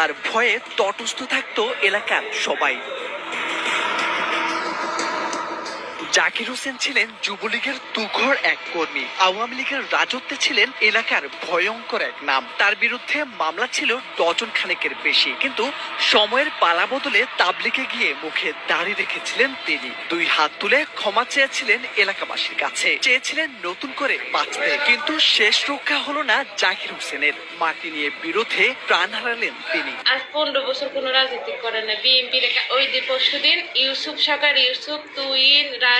তার ভয়ে তটস্থ থাকতো এলাকার সবাই। জাকির হোসেন ছিলেন যুবলীগের তুঘর এক কর্মী। আওয়ামী লীগের রাজত্বে ছিলেন এলাকার ভয়ঙ্কর এক নাম। তার বিরুদ্ধে মামলা ছিল ডজন খানেকের বেশি। কিন্তু সময়ের পালা বদলে তাবলিকে গিয়ে মুখে দাড়ি রেখেছিলেন তিনি। দুই হাত তুলে ক্ষমা চেয়েছিলেন এলাকাবাসীর কাছে। চেয়েছিলেন নতুন করে বাঁচতে। কিন্তু শেষ রক্ষা হলো না জাকির হোসেনের। মাটি নিয়ে বিরোধে প্রাণ হারালেন তিনি। আজ পনেরো বছর কোনো রাজনীতি করে না। বিএনপি ওই দিন পরশু দিন ইউসুফ সরকার ইউসুফ তুইন রাসেল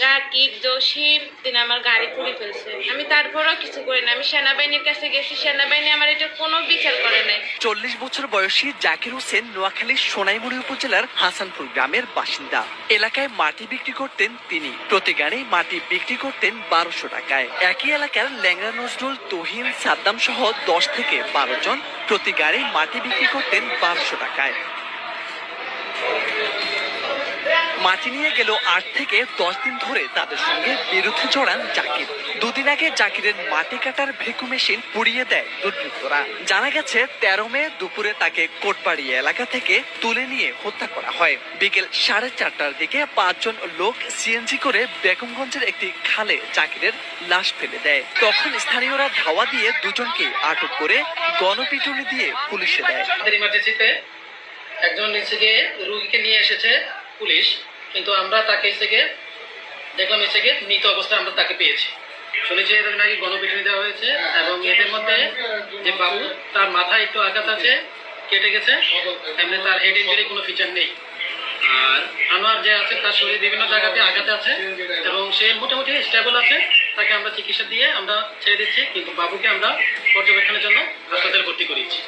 রাকিব জসিম তিনি আমার গাড়ি পুড়ে ফেলছে। আমি তারপরেও কিছু করি না। আমি সেনাবাহিনীর কাছে গেছি। সেনাবাহিনী আমার এটা কোনো বিচার করে নাই। চল্লিশ বছর বয়সী জাকির হোসেন নোয়াখালীর সোনাইমুড়ি উপজেলার হাসানপুর গ্রামের বাসিন্দা। এলাকায় মাটি বিক্রি করতেন তিনি। প্রতি গাড়ি মাটি বিক্রি করতেন বারোশো টাকায়। একই এলাকার ল্যাংরা নজরুল, তহিন, সাদ্দাম সহ দশ থেকে বারো জন প্রতি গাড়ি মাটি বিক্রি করতেন বারোশো টাকায়। মাটি নিয়ে গেল আট থেকে দশ দিন ধরে তাদের সঙ্গে বিরুদ্ধে জড়ান জাকির। দুদিন আগে জাকিরের মাটি কাটার ভেকু মেশিন পুড়িয়ে দেয় দুর্বৃত্তরা। জানা গেছে, তেরো মে দুপুরে তাকে কোটবাড়ি এলাকা থেকে তুলে নিয়ে হত্যা করা হয়। বিকেল সাড়ে চারটার দিকে পাঁচজন লোক সিএনজি করে বেগমগঞ্জের একটি খালে জাকিরের লাশ ফেলে দেয়। তখন স্থানীয়রা ধাওয়া দিয়ে দুজনকে আটক করে গণপিটুনি দিয়ে পুলিশে দেয়। একজন নিচে গিয়ে রুগীকে নিয়ে এসেছে পুলিশ। কিন্তু আমরা তাকে এসে গিয়ে দেখলাম, এসে গিয়ে মৃত অবস্থায় আমরা তাকে পেয়েছি। শুনেছি এদের নাকি গণপিটুনি দেওয়া হয়েছে এবং এদের মধ্যে যে বাবু, তার মাথায় একটু আঘাত আছে, কেটে গেছে এমনি তার হেড ইঞ্জুরি কোনো ফিচার নেই। আর আনোয়ার যে আছে, তার শরীর বিভিন্ন জায়গাতে আঘাত আছে এবং সে মোটামুটি স্টেবল আছে। তাকে আমরা চিকিৎসা দিয়ে আমরা ছেড়ে দিচ্ছি, কিন্তু বাবুকে আমরা পর্যবেক্ষণের জন্য হাসপাতালে ভর্তি করিয়েছি।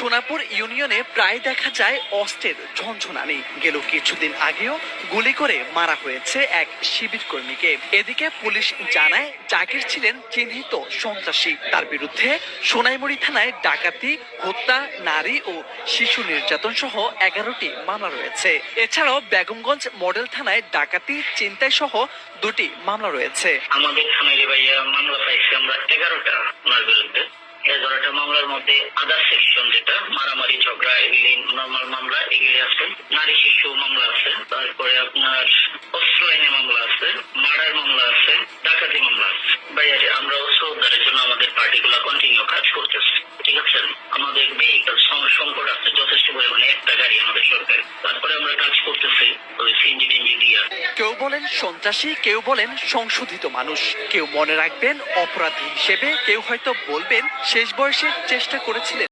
সোনাপুর ইউনিয়নে প্রায় দেখা যায় অস্ত্রের ঝনঝনানি। গেল কিছুদিন আগেও গুলি করে মারা হয়েছে এক শিবির কর্মীকে। এদিকে পুলিশ জানায় জাকির ছিলেন চিহ্নিত সন্ত্রাসী। তার বিরুদ্ধে সোনাইমুড়ি থানায় ডাকাতি, হত্যা, নারী ও শিশু নির্যাতন সহ এগারোটি মামলা রয়েছে। এছাড়াও বেগমগঞ্জ মডেল থানায় ডাকাতি চিন্তাই সহ দুটি মামলা রয়েছে। আমাদের থানায় মামলা পাইছি, আমরা এগারোটা এগারোটা মামলার মধ্যে আদার মামলা এগুলি আছে, নারী শিশু মামলা আছে, তারপরে আপনার অস্ত্র আইনে মামলা আছে, মার্ডার মামলা আছে, ডাকাতি মামলা আছে। আমরা অস্ত্র উদ্ধারের জন্য আমাদের পার্টিগুলো কন্টিনিউ কাজ করতেছে, ঠিক আছে? আমাদের ভেহিকল সংকট আছে, যথেষ্ট পরিমাণে একটা গাড়ি আমাদের সরকার তারপরে আমরা কাজ করতেছি, ওই কেউ বলেন সন্ত্রাসী, কেউ বলেন সংশোধিত মানুষ। কেউ মনে রাখবেন অপরাধী হিসেবে, কেউ হয়তো বলবেন শেষ বয়সে চেষ্টা করেছিলেন।